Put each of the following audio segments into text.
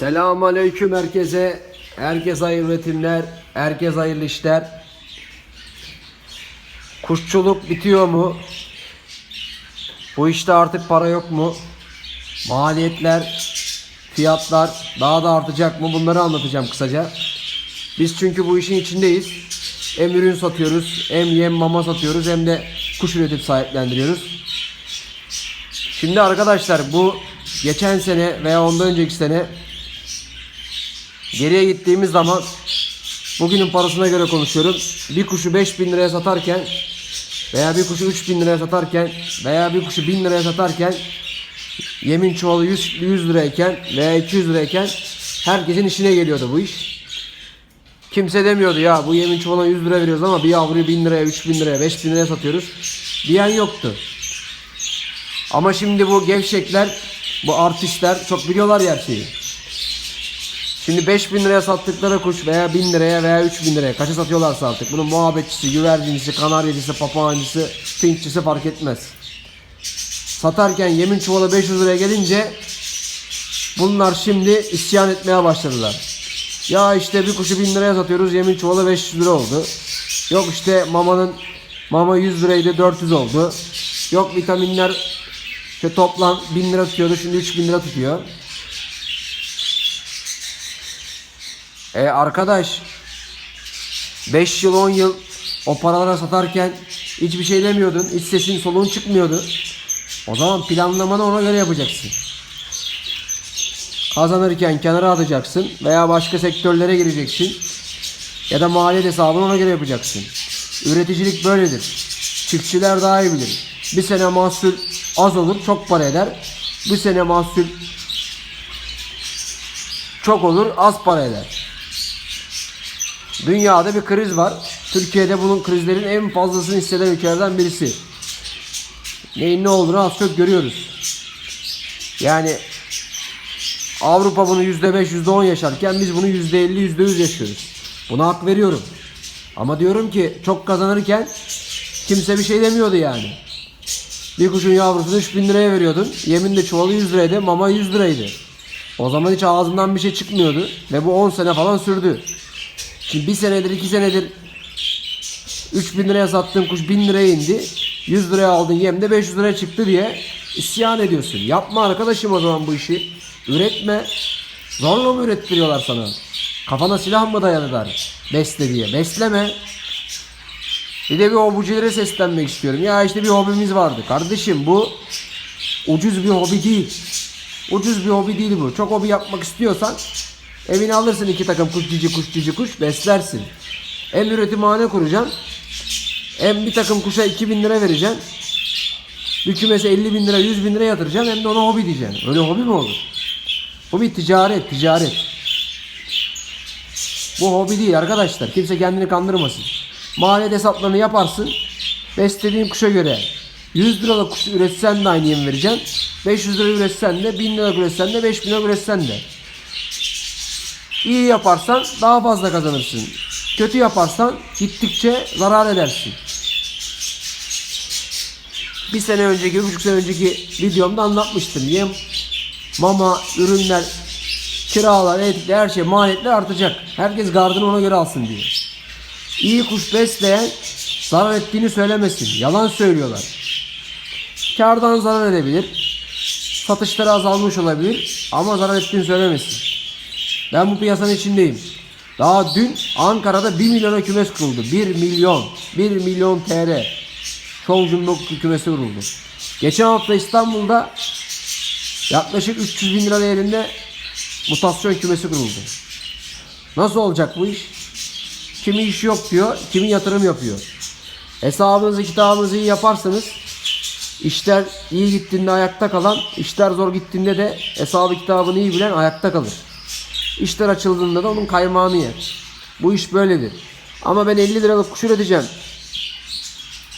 Selamun Aleyküm herkese. Herkes hayırlı üretimler, herkes hayırlı işler. Kuşçuluk bitiyor mu? Bu işte artık para yok mu? Maliyetler, fiyatlar daha da artacak mı? Bunları anlatacağım kısaca. Biz çünkü bu işin içindeyiz. Hem ürün satıyoruz, hem yem mama satıyoruz, hem de kuş üretip sahiplendiriyoruz. Şimdi arkadaşlar bu geçen sene veya ondan önceki sene geriye gittiğimiz zaman bugünün parasına göre konuşuyorum. Bir kuşu 5000 liraya satarken veya bir kuşu 3000 liraya satarken veya bir kuşu 1000 liraya satarken yemin çuvalı 100, 100 lirayken veya 200 lirayken herkesin işine geliyordu bu iş. Kimse demiyordu ya bu yemin çuvalına 100 lira veriyoruz ama bir yavruyu 1000 liraya, 3000 liraya, 5000 liraya satıyoruz diyen yoktu. Ama şimdi bu gevşekler, bu artistler çok biliyorlar ya. Şimdi 5000 liraya sattıkları kuş veya 1000 liraya veya 3000 liraya kaça satıyorlarsa artık bunun muhabbetçisi, güvercincisi, kanaryacısı, papağancısı, pinkçisi fark etmez. Satarken yemin çuvalı 500 liraya gelince bunlar şimdi isyan etmeye başladılar. Ya işte bir kuşu 1000 liraya satıyoruz yemin çuvalı 500 lira oldu. Yok işte mamanın mama 100 liraydı 400 oldu. Yok vitaminler işte toplam 1000 lira tutuyordu şimdi 3000 lira tutuyor. E arkadaş 5 yıl 10 yıl o paralara satarken hiçbir şey demiyordun. Hiç sesin soluğun çıkmıyordu. O zaman planlamanı ona göre yapacaksın. Kazanırken kenara atacaksın veya başka sektörlere gireceksin. Ya da maliyet hesabını ona göre yapacaksın. Üreticilik böyledir. Çiftçiler daha iyi bilir. Bir sene mahsul az olur, çok para eder. Bir sene mahsul çok olur, az para eder. Dünyada bir kriz var. Türkiye'de bunun krizlerin en fazlasını hisseden ülkelerden birisi. Neyin ne olduğunu az çok görüyoruz. Yani Avrupa bunu %5, %10 yaşarken biz bunu %50, %100 yaşıyoruz. Buna hak veriyorum. Ama diyorum ki çok kazanırken kimse bir şey demiyordu yani. Bir kuşun yavrusunu 3000 liraya veriyordun. Yemin de çuvalı 100 liraydı, mama 100 liraydı. O zaman hiç ağzından bir şey çıkmıyordu. Ve bu 10 sene falan sürdü. Şimdi bir senedir, iki senedir 3000 liraya sattığın kuş 1000 liraya indi. 100 liraya aldın yem de 500 liraya çıktı diye isyan ediyorsun. Yapma arkadaşım o zaman bu işi. Üretme. Zorla mı ürettiriyorlar sana? Kafana silah mı dayadılar? Besle diye. Besleme. Bir de bir hobucilere seslenmek istiyorum. Ya işte bir hobimiz vardı. Kardeşim bu ucuz bir hobi değil. Ucuz bir hobi değil bu. Çok hobi yapmak istiyorsan evine alırsın iki takım kuş cici kuş cici kuş beslersin. Hem üretimhane kuracaksın. Hem bir takım kuşa 2000 lira vereceksin. Bir kümese 50 bin lira 100 bin lira yatıracaksın hem de ona hobi diyeceksin. Öyle hobi mi olur? Bu bir ticaret ticaret. Bu hobi değil arkadaşlar. Kimse kendini kandırmasın. Maliyet hesaplarını yaparsın. Beslediğin kuşa göre 100 liralık kuş üretsen de aynı yem vereceksin. 500 lira üretsen de 1000 lira üretsen de 5000 lira üretsen de. İyi yaparsan daha fazla kazanırsın. Kötü yaparsan gittikçe zarar edersin. Bir sene önceki, bir buçuk sene önceki videomda anlatmıştım. Yem, mama, ürünler, kiralar, etikler, her şey maliyetler artacak. Herkes gardını ona göre alsın diye. İyi kuş besleyen zarar ettiğini söylemesin. Yalan söylüyorlar. Kardan zarar edebilir. Satışları azalmış olabilir ama zarar ettiğini söylemesin. Ben bu piyasanın içindeyim. Daha dün Ankara'da 1 milyona kümes kuruldu. 1 milyon. 1 milyon TL. Çoğu cumhur kümesi kuruldu. Geçen hafta İstanbul'da yaklaşık 300 bin lira değerinde mutasyon kümesi kuruldu. Nasıl olacak bu iş? Kimi iş yok diyor, kimi yatırım yapıyor. Hesabınızı kitabınızı iyi yaparsanız işler iyi gittiğinde ayakta kalan, işler zor gittiğinde de hesabı kitabını iyi bilen ayakta kalır. İşler açıldığında da onun kaymağını yer. Bu iş böyledir. Ama ben 50 liralık kuş üreteceğim.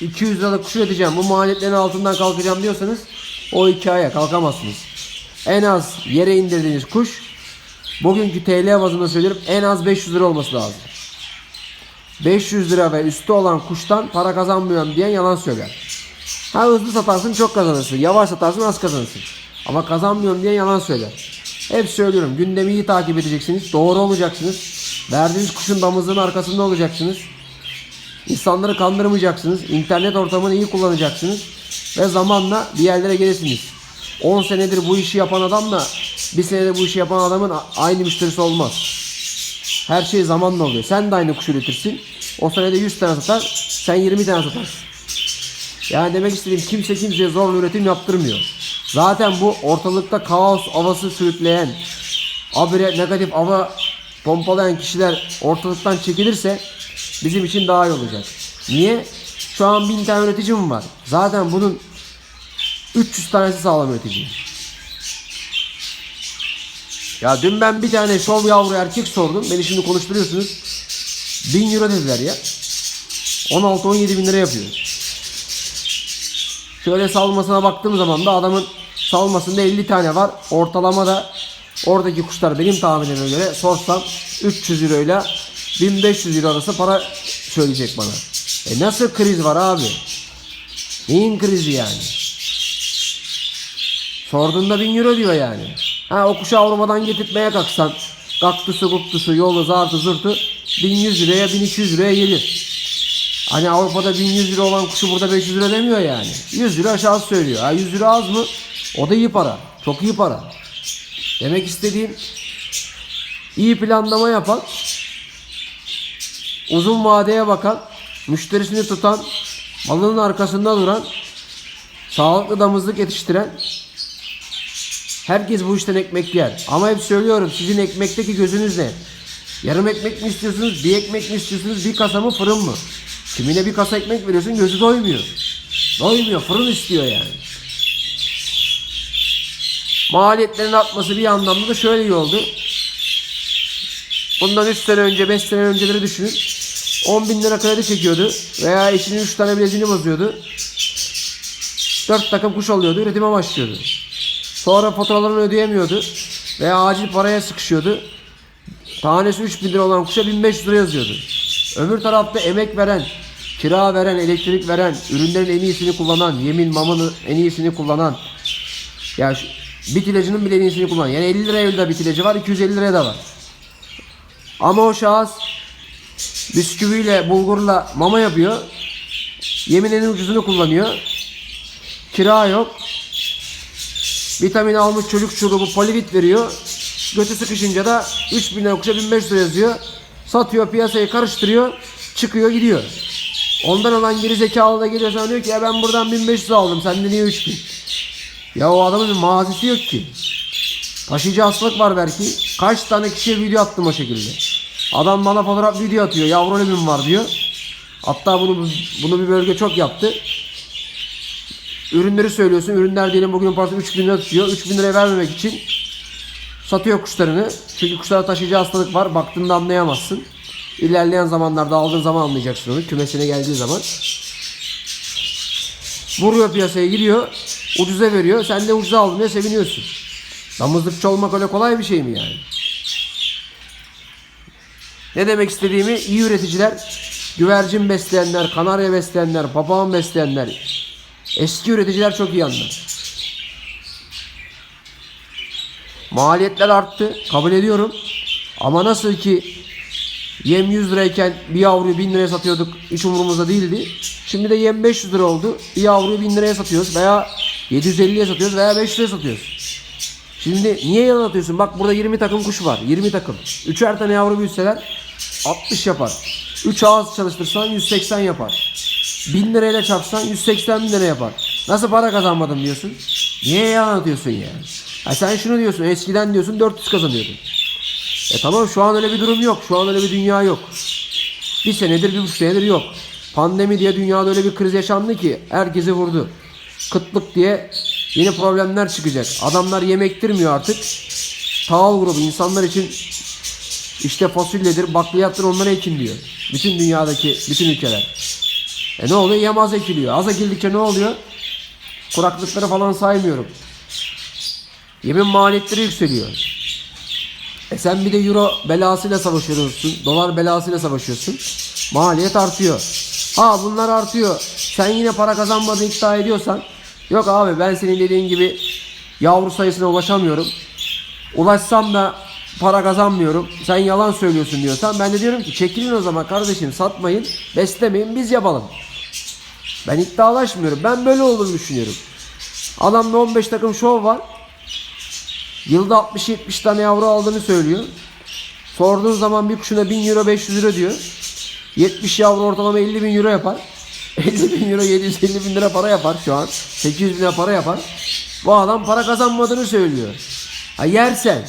200 liralık kuş üreteceğim. Bu maliyetlerin altından kalkacağım diyorsanız o hikaye kalkamazsınız. En az yere indirdiğiniz kuş bugünkü TL bazında söylüyorum en az 500 lira olması lazım. 500 lira ve üstü olan kuştan para kazanmıyorum diyen yalan söyler. Ha hızlı satarsın çok kazanırsın. Yavaş satarsın az kazanırsın. Ama kazanmıyorum diye yalan söyler. Hep söylüyorum gündemi iyi takip edeceksiniz. Doğru olacaksınız. Verdiğiniz kuşun damızlığının arkasında olacaksınız. İnsanları kandırmayacaksınız. İnternet ortamını iyi kullanacaksınız. Ve zamanla bir yerlere gelirsiniz. 10 senedir bu işi yapan adamla bir senedir bu işi yapan adamın aynı müşterisi olmaz. Her şey zamanla oluyor. Sen de aynı kuşu üretirsin. O senede 100 tane satar. Sen 20 tane satarsın. Yani demek istediğim kimse kimseye zorla üretim yaptırmıyor. Zaten bu ortalıkta kaos havası sürükleyen, habire negatif hava pompalayan kişiler ortalıktan çekilirse bizim için daha iyi olacak. Niye? Şu an 1000 tane üreticim var. Zaten bunun 300 tanesi sağlam üretici. Ya dün ben bir tane şov yavru erkek sordum. Beni şimdi konuşturuyorsunuz. 1000 euro dediler ya. 16-17 bin lira yapıyor. Şöyle salmasına baktığım zaman da adamın salmasında 50 tane var. Ortalamada oradaki kuşlar benim tahminime göre sorsam 300 euro ile 1500 euro arası para söyleyecek bana. E nasıl kriz var abi? Neyin krizi yani? Sorduğunda 1000 euro diyor yani. Ha o kuşu Avrupa'dan getirtmeye kalksan kaktusu guptusu yolu zartı zurtu 1100 liraya 1200 liraya gelir. Hani Avrupa'da 1100 lira olan kuşu burada 500 lira demiyor yani. 100 lira aşağı söylüyor. Ha 100 lira az mı? O da iyi para. Çok iyi para. Demek istediğim iyi planlama yapan, uzun vadeye bakan, müşterisini tutan, malının arkasında duran, sağlıklı damızlık yetiştiren herkes bu işten ekmek yer. Ama hep söylüyorum sizin ekmekteki gözünüz ne? Yarım ekmek mi istiyorsunuz, bir ekmek mi istiyorsunuz, bir kasa mı fırın mı? Kimine bir kasa ekmek veriyorsun gözü doymuyor. Doymuyor fırın istiyor yani. Maliyetlerin artması bir anlamda da şöyle iyi oldu. Bundan 3 sene önce 5 sene önceleri düşünün. 10 bin lira kredi çekiyordu. Veya eşinin 3 tane bileziğini bozuyordu. 4 takım kuş alıyordu. Üretime başlıyordu. Sonra faturalarını ödeyemiyordu. Veya acil paraya sıkışıyordu. Tanesi 3 bin lira olan kuşa 1500 lira yazıyordu. Öbür tarafta emek veren, kira veren, elektrik veren, ürünlerin en iyisini kullanan, yemin mamını en iyisini kullanan, ya bit ilacının bile en kullanan. Yani 50 liraya da bit ilacı var, 250 liraya da var. Ama o şahıs bisküviyle, bulgurla mama yapıyor. Yemin en ucuzunu kullanıyor. Kira yok. Vitamin almış çocuk şurubu polivit veriyor. Götü sıkışınca da 3000 lira kuşa 1500 lira yazıyor. Satıyor piyasayı karıştırıyor. Çıkıyor gidiyor. Ondan alan geri zekalı da geliyor sana diyor ki ya ben buradan 1500 aldım sende niye 3000? Ya o adamın bir mazisi yok ki. Taşıyıcı hastalık var belki. Kaç tane kişiye video attım o şekilde. Adam bana fotoğraf video atıyor. Yavru ölümüm var diyor. Hatta bunu bunu bir bölge çok yaptı. Ürünleri söylüyorsun. Ürünler diyelim bugün parası 3000 lira tutuyor. 3000 liraya vermemek için satıyor kuşlarını. Çünkü kuşlara taşıyıcı hastalık var. Baktığında anlayamazsın. İlerleyen zamanlarda aldığın zaman anlayacaksın onu. Kümesine geldiği zaman. Vuruyor piyasaya giriyor. Ucuza veriyor. Sen de ucuza aldın diye seviniyorsun. Damızlıkçı olmak öyle kolay bir şey mi yani? Ne demek istediğimi iyi üreticiler, güvercin besleyenler, kanarya besleyenler, papağan besleyenler, eski üreticiler çok iyi anlar. Maliyetler arttı, kabul ediyorum. Ama nasıl ki yem 100 lirayken bir yavruyu 1000 liraya satıyorduk, hiç umurumuzda değildi. Şimdi de yem 500 lira oldu, bir yavruyu 1000 liraya satıyoruz veya 750'ye satıyoruz veya 500 liraya satıyoruz. Şimdi niye yalan atıyorsun? Bak burada 20 takım kuş var. 20 takım. Üçer tane yavru büyütseler 60 yapar. 3 ağız çalıştırsan 180 yapar. 1000 lirayla çarpsan 180 bin lira yapar. Nasıl para kazanmadım diyorsun? Niye yalan atıyorsun yani? Ha sen şunu diyorsun eskiden diyorsun 400 kazanıyordun. E tamam şu an öyle bir durum yok. Şu an öyle bir dünya yok. Bir senedir bir buçuk senedir yok. Pandemi diye dünyada öyle bir kriz yaşandı ki herkesi vurdu. Kıtlık diye yeni problemler çıkacak. Adamlar yemektirmiyor artık. Tahıl grubu insanlar için işte fasulyedir, bakliyattır onlara ekin diyor. Bütün dünyadaki bütün ülkeler. E ne oluyor? Yem az ekiliyor. Az ekildikçe ne oluyor? Kuraklıkları falan saymıyorum. Yemin maliyetleri yükseliyor. E sen bir de euro belasıyla savaşıyorsun. Dolar belasıyla savaşıyorsun. Maliyet artıyor. Ha bunlar artıyor. Sen yine para kazanmadığını iddia ediyorsan yok abi ben senin dediğin gibi yavru sayısına ulaşamıyorum. ulaşsam da para kazanmıyorum. Sen yalan söylüyorsun diyorsan ben de diyorum ki çekilin o zaman kardeşim satmayın, beslemeyin biz yapalım. Ben iddialaşmıyorum. Ben böyle olduğunu düşünüyorum. Adamda 15 takım şov var. Yılda 60-70 tane yavru aldığını söylüyor. Sorduğun zaman bir kuşuna 1000 euro 500 euro diyor. 70 yavru ortalama 50 bin euro yapar. 50 bin euro 750 bin lira para yapar şu an. 800 bin lira para yapar. Bu adam para kazanmadığını söylüyor. Ha yersen.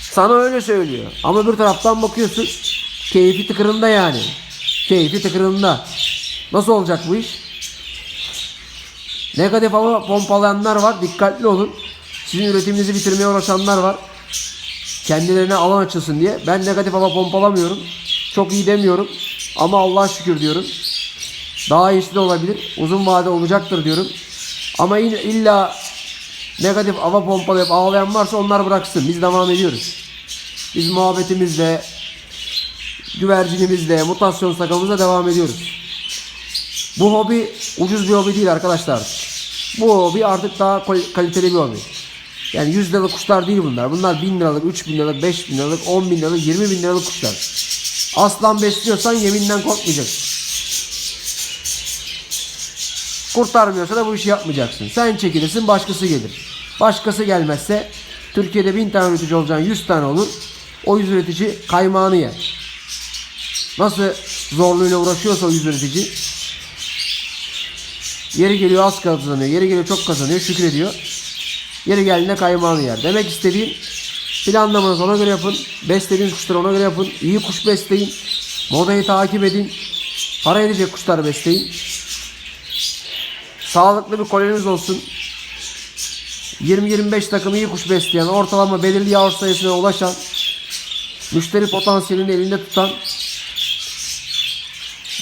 Sana öyle söylüyor. Ama bir taraftan bakıyorsun. Keyfi tıkırında yani. Keyfi tıkırında. Nasıl olacak bu iş? Negatif hava pompalayanlar var. Dikkatli olun. Sizin üretiminizi bitirmeye uğraşanlar var. Kendilerine alan açılsın diye. Ben negatif hava pompalamıyorum. Çok iyi demiyorum. Ama Allah'a şükür diyorum. Daha iyisi de olabilir. Uzun vade olacaktır diyorum. Ama il- illa negatif hava pompalayıp ağlayan varsa onlar bıraksın. Biz devam ediyoruz. Biz muhabbetimizle, güvercinimizle, mutasyon sakamızla devam ediyoruz. Bu hobi ucuz bir hobi değil arkadaşlar. Bu hobi artık daha kal- kaliteli bir hobi. Yani 100 liralık kuşlar değil bunlar. Bunlar 1000 liralık, 3000 liralık, 5000 liralık, 10 bin liralık, 20 bin liralık kuşlar. Aslan besliyorsan yeminden korkmayacaksın. Kurtarmıyorsa da bu işi yapmayacaksın. Sen çekilirsin başkası gelir. Başkası gelmezse Türkiye'de 1000 tane üretici olacağın 100 tane olur. O 100 üretici kaymağını yer. Nasıl zorluğuyla uğraşıyorsa o 100 üretici Yeri geliyor az kazanıyor. Yeri geliyor çok kazanıyor. Şükrediyor. Yeri geldiğinde kaymağını yer. Demek istediğim planlamanızı ona göre yapın. Beslediğiniz kuşları ona göre yapın. İyi kuş besleyin. Modayı takip edin. Para edecek kuşlar besleyin. Sağlıklı bir koloniniz olsun. 20-25 takım iyi kuş besleyen, ortalama belirli yavru sayısına ulaşan, müşteri potansiyelini elinde tutan,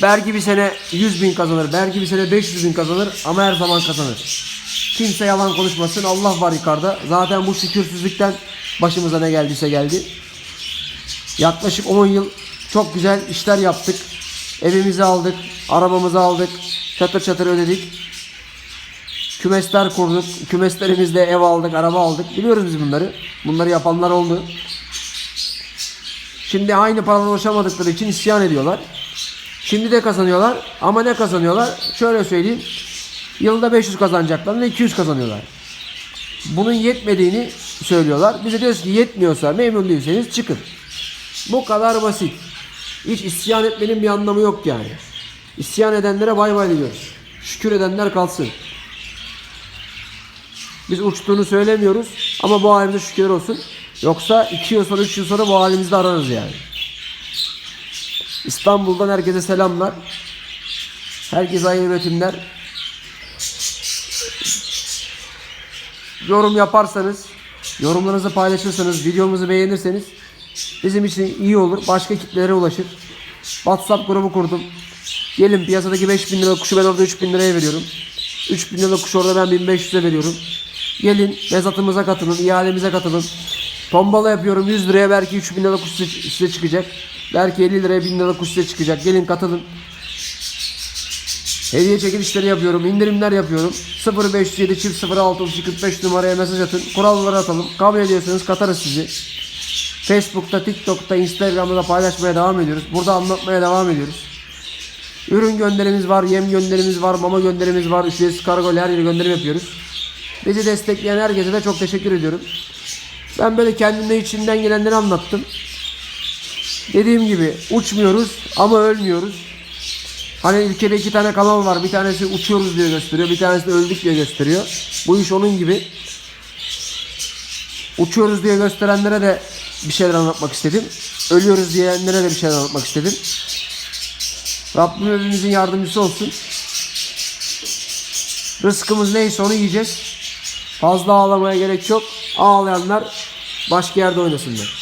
belki bir sene 100 bin kazanır, belki bir sene 500 bin kazanır ama her zaman kazanır. Kimse yalan konuşmasın, Allah var yukarıda. Zaten bu şükürsüzlükten başımıza ne geldiyse geldi. Yaklaşık 10 yıl çok güzel işler yaptık. Evimizi aldık, arabamızı aldık, çatır çatır ödedik. Kümesler kurduk. Kümeslerimizde ev aldık, araba aldık. Biliyoruz biz bunları. Bunları yapanlar oldu. Şimdi aynı paradan ulaşamadıkları için isyan ediyorlar. Şimdi de kazanıyorlar. Ama ne kazanıyorlar? Şöyle söyleyeyim. Yılda 500 kazanacaklarını 200 kazanıyorlar. Bunun yetmediğini söylüyorlar. Biz de diyoruz ki yetmiyorsa memnun değilseniz çıkın. Bu kadar basit. Hiç isyan etmenin bir anlamı yok yani. İsyan edenlere bay bay diyoruz. Şükür edenler kalsın. Biz uçtuğunu söylemiyoruz ama bu halimize şükürler olsun. Yoksa 2 yıl sonra 3 yıl sonra bu halimizde ararız yani. İstanbul'dan herkese selamlar. Herkese hayırlı üretimler. Yorum yaparsanız, yorumlarınızı paylaşırsanız, videomuzu beğenirseniz bizim için iyi olur. Başka kitlelere ulaşır. WhatsApp grubu kurdum. Gelin piyasadaki 5000 lira kuşu ben orada 3000 liraya veriyorum. 3000 lira kuş orada ben 1500'e veriyorum. Gelin mezatımıza katılın, ihalemize katılın. Tombala yapıyorum 100 liraya belki 3000 lira kuş size çıkacak. Belki 50 liraya 1000 lira kuş size çıkacak. Gelin katılın. Hediye çekilişleri yapıyorum, indirimler yapıyorum. 0507 çift 06 45 numaraya mesaj atın. Kuralları atalım. Kabul ediyorsanız katarız sizi. Facebook'ta, TikTok'ta, Instagram'da da paylaşmaya devam ediyoruz. Burada anlatmaya devam ediyoruz. Ürün gönderimiz var, yem gönderimiz var, mama gönderimiz var. Ücretsiz kargo ile her yere gönderim yapıyoruz. Bizi destekleyen herkese de çok teşekkür ediyorum. Ben böyle kendimde içimden gelenleri anlattım. Dediğim gibi uçmuyoruz ama ölmüyoruz. Hani ülkede iki tane kanal var. Bir tanesi uçuyoruz diye gösteriyor. Bir tanesi de öldük diye gösteriyor. Bu iş onun gibi. Uçuyoruz diye gösterenlere de bir şeyler anlatmak istedim. Ölüyoruz diyenlere de bir şeyler anlatmak istedim. Rabbim hepimizin yardımcısı olsun. Rızkımız neyse onu yiyeceğiz. Fazla ağlamaya gerek yok. Ağlayanlar başka yerde oynasınlar.